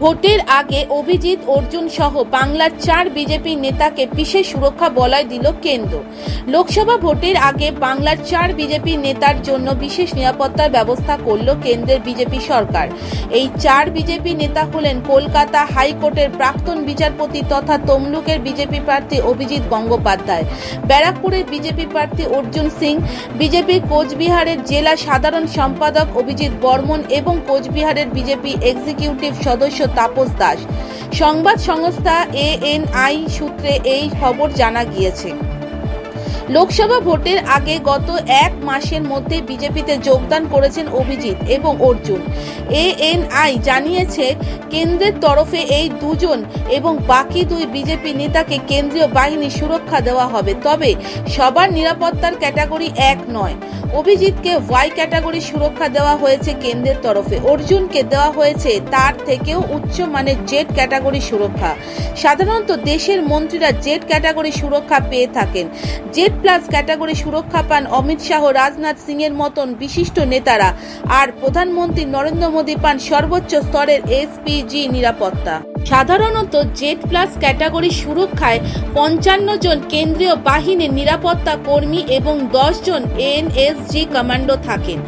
ভোটের আগে অভিজিৎ, অর্জুন সহ বাংলার চার বিজেপি নেতাকে বিশেষ সুরক্ষা বলয় দিল কেন্দ্র। লোকসভা ভোটের আগে বাংলার চার বিজেপি নেতার জন্য বিশেষ নিরাপত্তার ব্যবস্থা করল কেন্দ্রের বিজেপি সরকার। এই চার বিজেপি নেতা হলেন কলকাতা হাইকোর্টের প্রাক্তন বিচারপতি তথা তমলুকের বিজেপি প্রার্থী অভিজিৎ গঙ্গোপাধ্যায়, ব্যারাকপুরের বিজেপি প্রার্থী অর্জুন সিং, বিজেপি কোচবিহারের জেলা সাধারণ সম্পাদক অভিজিৎ বর্মন এবং কোচবিহারের বিজেপি এক্সিকিউটিভ সদস্য তাপস দাস। সংবাদ সংস্থা এএনআই সূত্রে এই খবর জানা গিয়েছে। লোকসভা ভোটের আগে গত এক মাসের মধ্যে বিজেপিতে যোগদান করেছেন অভিজিৎ এবং অর্জুন। এএনআই জানিয়েছে, কেন্দ্রের তরফে এই দুজন এবং বাকি দুই বিজেপি নেতাকে কেন্দ্রীয় বাহিনী সুরক্ষা দেওয়া হবে। তবে সবার নিরাপত্তার ক্যাটাগরি এক নয়। অভিজিৎকে ওয়াই ক্যাটাগরি সুরক্ষা দেওয়া হয়েছে কেন্দ্রের তরফে। অর্জুনকে দেওয়া হয়েছে তার থেকেও উচ্চ মানের জেড ক্যাটাগরি সুরক্ষা। সাধারণত দেশের মন্ত্রীরা জেড ক্যাটাগরি সুরক্ষা পেয়ে থাকেন। জেড প্লাস ক্যাটাগরি সুরক্ষা পান অমিত শাহ রাজনাথ সিং এর মতন বিশিষ্ট নেতারা। আর প্রধানমন্ত্রী নরেন্দ্র মোদী পান সর্বোচ্চ স্তরের এসপিজি নিরাপত্তা। সাধারণত জেড প্লাস ক্যাটাগরি সুরক্ষায় পঞ্চান্ন জন কেন্দ্রীয় বাহিনীর নিরাপত্তা কর্মী এবং দশ জন এনএসজি কমান্ডো থাকেন।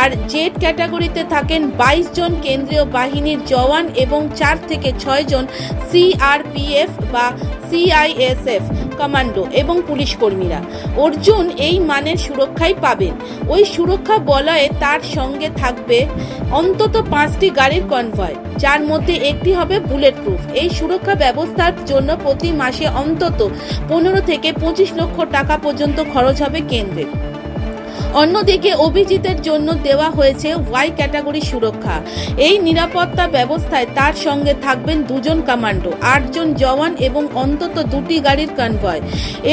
আর জেড ক্যাটাগরিতে থাকেন বাইশ জন কেন্দ্রীয় বাহিনীর জওয়ান এবং চার থেকে ছয় জন সিআরপিএফ বা সিআইএসএফ। কমান্ডো এবং পুলিশ কর্মীরা। অর্জুন এই মানের সুরক্ষাই পাবেন। ওই সুরক্ষা বলয়ে তার সঙ্গে থাকবে অন্তত পাঁচটি গাড়ির কনভয় যার মধ্যে একটি হবে বুলেট প্রুফ এই সুরক্ষা ব্যবস্থার জন্য প্রতি মাসে অন্তত পনেরো থেকে পঁচিশ লক্ষ টাকা পর্যন্ত খরচ হবে কেন্দ্রে অন্যদিকে অভিজিতের জন্য দেওয়া হয়েছে ওয়াই ক্যাটাগরি সুরক্ষা। এই নিরাপত্তা ব্যবস্থায় তার সঙ্গে থাকবেন দুজন কমান্ডো, আটজন জওয়ান এবং অন্তত দুটি গাড়ির কনভয়।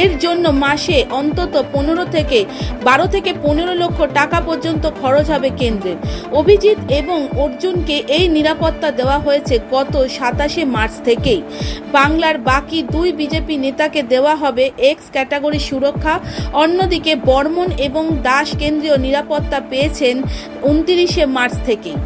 এর জন্য মাসে অন্তত পনেরো থেকে বারো থেকে পনেরো লক্ষ টাকা পর্যন্ত খরচ হবে কেন্দ্রের অভিজিৎ এবং অর্জুনকে এই নিরাপত্তা দেওয়া হয়েছে গত সাতাশে মার্চ থেকেই। বাংলার বাকি দুই বিজেপি নেতাকে দেওয়া হবে এক্স ক্যাটাগরি সুরক্ষা, অন্যদিকে বর্মন এবং দাস কেন্দ্রীয় নিরাপত্তা পেয়েছেন উনত্রিশে মার্চ থেকেই।